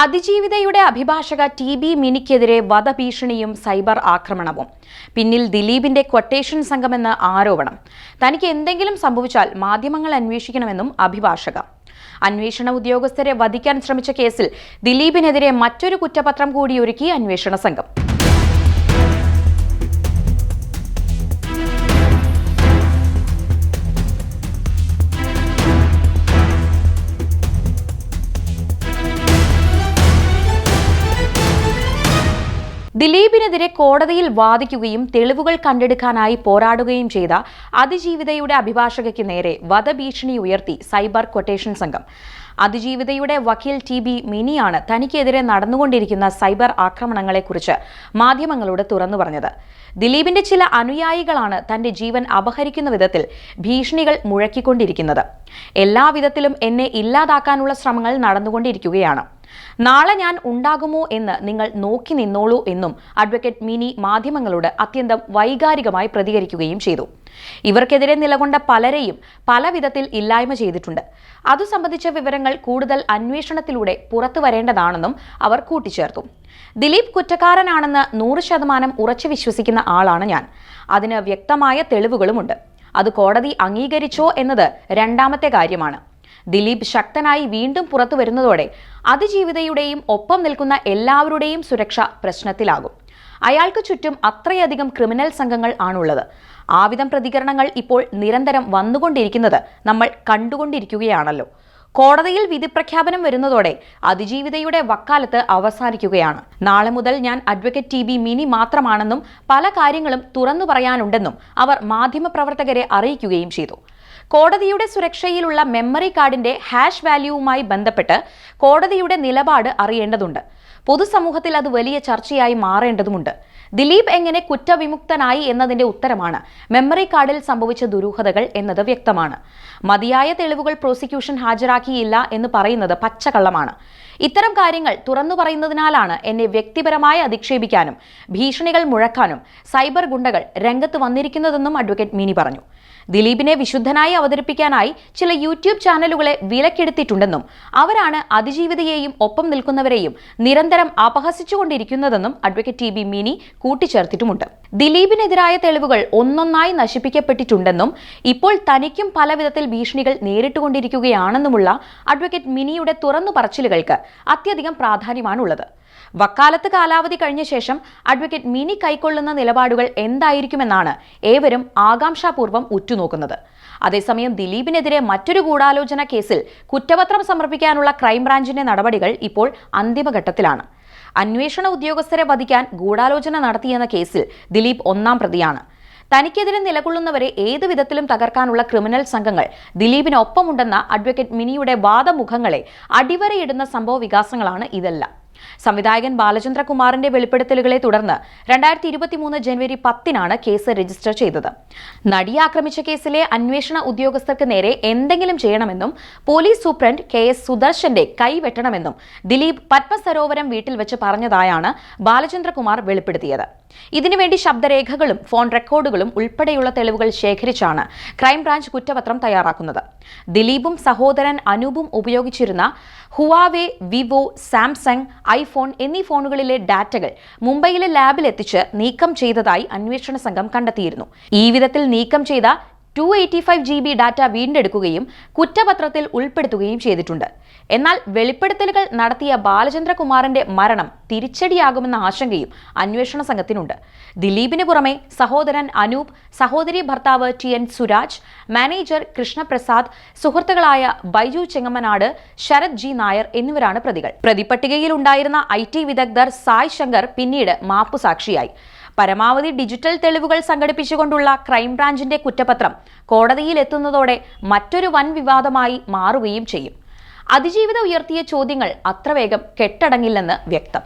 അതിജീവിതയുടെ അഭിഭാഷക T B മിനിക്കെതിരെ വധഭീഷണിയും സൈബർ ആക്രമണവും. പിന്നിൽ ദിലീപിന്റെ ക്വട്ടേഷൻ സംഘമെന്ന് ആരോപണം. തനിക്ക് എന്തെങ്കിലും സംഭവിച്ചാൽ മാധ്യമങ്ങൾ അന്വേഷിക്കണമെന്നും അഭിഭാഷക. അന്വേഷണ ഉദ്യോഗസ്ഥരെ വധിക്കാൻ ശ്രമിച്ച കേസിൽ ദിലീപിനെതിരെ മറ്റൊരു കുറ്റപത്രം കൂടി ഒരുക്കി അന്വേഷണ സംഘം. ദിലീപിനെതിരെ കോടതിയിൽ വാദിക്കുകയും തെളിവുകൾ കണ്ടെടുക്കാനായി പോരാടുകയും ചെയ്ത അതിജീവിതയുടെ അഭിഭാഷകയ്ക്ക് നേരെ വധഭീഷണി ഉയർത്തി സൈബർ ക്വട്ടേഷൻ സംഘം. അതിജീവിതയുടെ വക്കീൽ ടി ബി മിനിയാണ് തനിക്കെതിരെ നടന്നുകൊണ്ടിരിക്കുന്ന സൈബർ ആക്രമണങ്ങളെക്കുറിച്ച് മാധ്യമങ്ങളോട് തുറന്നു പറഞ്ഞത്. ദിലീപിന്റെ ചില അനുയായികളാണ് തന്റെ ജീവൻ അപഹരിക്കുന്ന വിധത്തിൽ ഭീഷണികൾ മുഴക്കിക്കൊണ്ടിരിക്കുന്നത്. എല്ലാവിധത്തിലും എന്നെ ഇല്ലാതാക്കാനുള്ള ശ്രമങ്ങൾ നടന്നുകൊണ്ടിരിക്കുകയാണ്. നാളെ ഞാൻ ഉണ്ടാകുമോ എന്ന് നിങ്ങൾ നോക്കി നിന്നോളൂ എന്നും അഡ്വക്കേറ്റ് മിനി മാധ്യമങ്ങളോട് അത്യന്തം വൈകാരികമായി പ്രതികരിക്കുകയും ചെയ്തു. ഇവർക്കെതിരെ നിലകൊണ്ട പലരെയും പല വിധത്തിൽ ഇല്ലായ്മ ചെയ്തിട്ടുണ്ട്. അതു സംബന്ധിച്ച വിവരങ്ങൾ കൂടുതൽ അന്വേഷണത്തിലൂടെ പുറത്തു വരേണ്ടതാണെന്നും അവർ കൂട്ടിച്ചേർത്തു. ദിലീപ് കുറ്റക്കാരനാണെന്ന് നൂറ് ശതമാനം ഉറച്ചു വിശ്വസിക്കുന്ന ആളാണ് ഞാൻ. അതിന് വ്യക്തമായ തെളിവുകളുമുണ്ട്. അത് കോടതി അംഗീകരിച്ചോ എന്നത് രണ്ടാമത്തെ കാര്യമാണ്. ദിലീപ് ശക്തനായി വീണ്ടും പുറത്തു വരുന്നതോടെ അതിജീവിതയുടെയും ഒപ്പം നിൽക്കുന്ന എല്ലാവരുടെയും സുരക്ഷ പ്രശ്നത്തിലാകും. അയാൾക്ക് ചുറ്റും അത്രയധികം ക്രിമിനൽ സംഘങ്ങൾ ആണുള്ളത്. ആവിധം പ്രതികരണങ്ങൾ ഇപ്പോൾ നിരന്തരം വന്നുകൊണ്ടിരിക്കുന്നത് നമ്മൾ കണ്ടുകൊണ്ടിരിക്കുകയാണല്ലോ. കോടതിയിൽ വിധി പ്രഖ്യാപനം വരുന്നതോടെ അതിജീവിതയുടെ വക്കാലത്ത് അവസാനിക്കുകയാണ്. നാളെ മുതൽ ഞാൻ അഡ്വക്കേറ്റ് ടി ബി മിനി മാത്രമാണെന്നും പല കാര്യങ്ങളും തുറന്നു പറയാനുണ്ടെന്നും അവർ മാധ്യമപ്രവർത്തകരെ അറിയിക്കുകയും ചെയ്തു. കോടതിയുടെ സുരക്ഷയിലുള്ള മെമ്മറി കാർഡിന്റെ ഹാഷ് വാല്യൂവുമായി ബന്ധപ്പെട്ട് കോടതിയുടെ നിലപാട് അറിയേണ്ടതുണ്ട്. പൊതുസമൂഹത്തിൽ അത് വലിയ ചർച്ചയായി മാറേണ്ടതുമുണ്ട്. ദിലീപ് എങ്ങനെ കുറ്റവിമുക്തനായി എന്നതിന്റെ ഉത്തരമാണ് മെമ്മറി കാർഡിൽ സംഭവിച്ച ദുരൂഹതകൾ എന്നത് വ്യക്തമാണ്. മതിയായ തെളിവുകൾ പ്രോസിക്യൂഷൻ ഹാജരാക്കിയില്ല എന്ന് പറയുന്നത് പച്ചക്കള്ളമാണ്. ഇത്തരം കാര്യങ്ങൾ തുറന്നു പറയുന്നതിനാലാണ് എന്നെ വ്യക്തിപരമായി അധിക്ഷേപിക്കാനും ഭീഷണികൾ മുഴക്കാനും സൈബർ ഗുണ്ടകൾ രംഗത്ത് വന്നിരിക്കുന്നതെന്നും അഡ്വക്കേറ്റ് മിനി പറഞ്ഞു. ദിലീപിനെ വിശുദ്ധനായി അവതരിപ്പിക്കാനായി ചില യൂട്യൂബ് ചാനലുകളെ വിലക്കെടുത്തിട്ടുണ്ടെന്നും അവരാണ് അതിജീവിതയെയും ഒപ്പം നിൽക്കുന്നവരെയും നിരന്തരം അപഹസിച്ചുകൊണ്ടിരിക്കുന്നതെന്നും അഡ്വക്കേറ്റ് ടി ബി മിനി കൂട്ടിച്ചേർത്തിട്ടുമുണ്ട്. ദിലീപിനെതിരായ തെളിവുകൾ ഒന്നൊന്നായി നശിപ്പിക്കപ്പെട്ടിട്ടുണ്ടെന്നും ഇപ്പോൾ തനിക്കും പലവിധത്തിൽ ഭീഷണികൾ നേരിട്ടുകൊണ്ടിരിക്കുകയാണെന്നുമുള്ള അഡ്വക്കേറ്റ് മിനിയുടെ തുറന്നു പറച്ചിലുകൾക്ക് അത്യധികം പ്രാധാന്യമാണുള്ളത്. വക്കാലത്ത് കാലാവധി കഴിഞ്ഞ ശേഷം അഡ്വക്കേറ്റ് മിനി കൈക്കൊള്ളുന്ന നിലപാടുകൾ എന്തായിരിക്കുമെന്നാണ് ഏവരും ആകാംക്ഷാപൂർവം ഉറ്റുനോക്കുന്നത്. അതേസമയം ദിലീപിനെതിരെ മറ്റൊരു ഗൂഢാലോചന കേസിൽ കുറ്റപത്രം സമർപ്പിക്കാനുള്ള ക്രൈംബ്രാഞ്ചിന്റെ നടപടികൾ ഇപ്പോൾ അന്തിമഘട്ടത്തിലാണ്. അന്വേഷണ ഉദ്യോഗസ്ഥരെ വധിക്കാൻ ഗൂഢാലോചന നടത്തിയെന്ന കേസിൽ ദിലീപ് ഒന്നാം പ്രതിയാണ്. തനിക്കെതിരെ നിലകൊള്ളുന്നവരെ ഏതു വിധത്തിലും തകർക്കാനുള്ള ക്രിമിനൽ സംഘങ്ങൾ ദിലീപിനൊപ്പമുണ്ടെന്ന അഡ്വക്കേറ്റ് മിനിയുടെ വാദമുഖങ്ങളെ അടിവരയിടുന്ന സംഭവ വികാസങ്ങളാണ് ഇതെല്ലാം. സംവിധായകൻ ബാലചന്ദ്രകുമാറിന്റെ വെളിപ്പെടുത്തലുകളെ തുടർന്ന് രണ്ടായിരത്തി ഇരുപത്തിമൂന്ന് ജനുവരി പത്തിനാണ് കേസ് രജിസ്റ്റർ ചെയ്തത്. നടിയെ ആക്രമിച്ച കേസിലെ അന്വേഷണ ഉദ്യോഗസ്ഥർക്ക് നേരെ എന്തെങ്കിലും ചെയ്യണമെന്നും പോലീസ് സൂപ്രണ്ട് കെ എസ് സുദർശന്റെ കൈവെട്ടണമെന്നും ദിലീപ് പത്മസരോവരം വീട്ടിൽ വെച്ച് പറഞ്ഞതായാണ് ബാലചന്ദ്രകുമാർ വെളിപ്പെടുത്തിയത്. ഇതിനുവേണ്ടി ശബ്ദരേഖകളും ഫോൺ റെക്കോർഡുകളും ഉൾപ്പെടെയുള്ള തെളിവുകൾ ശേഖരിച്ചാണ് ക്രൈംബ്രാഞ്ച് കുറ്റപത്രം തയ്യാറാക്കുന്നത്. ദിലീപും സഹോദരൻ അനൂപും ഉപയോഗിച്ചിരുന്ന ഹുവാവെ വിവോ സാംസങ് ഐഫോൺ എന്നീ ഫോണുകളിലെ ഡാറ്റകൾ മുംബൈയിലെ ലാബിലെത്തിച്ച് നീക്കം ചെയ്തതായി അന്വേഷണ സംഘം കണ്ടെത്തിയിരുന്നു. ഈ വിധത്തിൽ നീക്കം ചെയ്ത two eighty five G B data വീണ്ടെടുക്കുകയും കുറ്റപത്രത്തിൽ ഉൾപ്പെടുത്തുകയും ചെയ്തിട്ടുണ്ട്. എന്നാൽ വെളിപ്പെടുത്തലുകൾ നടത്തിയ ബാലചന്ദ്രകുമാറിന്റെ മരണം തിരിച്ചടിയാകുമെന്ന ആശങ്കയും അന്വേഷണ സംഘത്തിനുണ്ട്. ദിലീപിന് പുറമെ സഹോദരൻ അനൂപ് സഹോദരി ഭർത്താവ് T N Suraj manager Krishnaprasad സുഹൃത്തുക്കളായ ബൈജു ചെങ്ങമ്മനാട് ശരത് ജി നായർ എന്നിവരാണ് പ്രതികൾ. പ്രതിപട്ടികയിൽ ഉണ്ടായിരുന്ന ഐ ടി വിദഗ്ധർ സായ് ശങ്കർ പിന്നീട് മാപ്പുസാക്ഷിയായി. പരമാവധി ഡിജിറ്റൽ തെളിവുകൾ സംഘടിപ്പിച്ചുകൊണ്ടുള്ള ക്രൈംബ്രാഞ്ചിന്റെ കുറ്റപത്രം കോടതിയിൽ എത്തുന്നതോടെ മറ്റൊരു വൻ വിവാദമായി മാറുകയും ചെയ്യും. അതിജീവിത ഉയർത്തിയ ചോദ്യങ്ങൾ അത്ര വേഗം കെട്ടടങ്ങില്ലെന്ന് വ്യക്തം.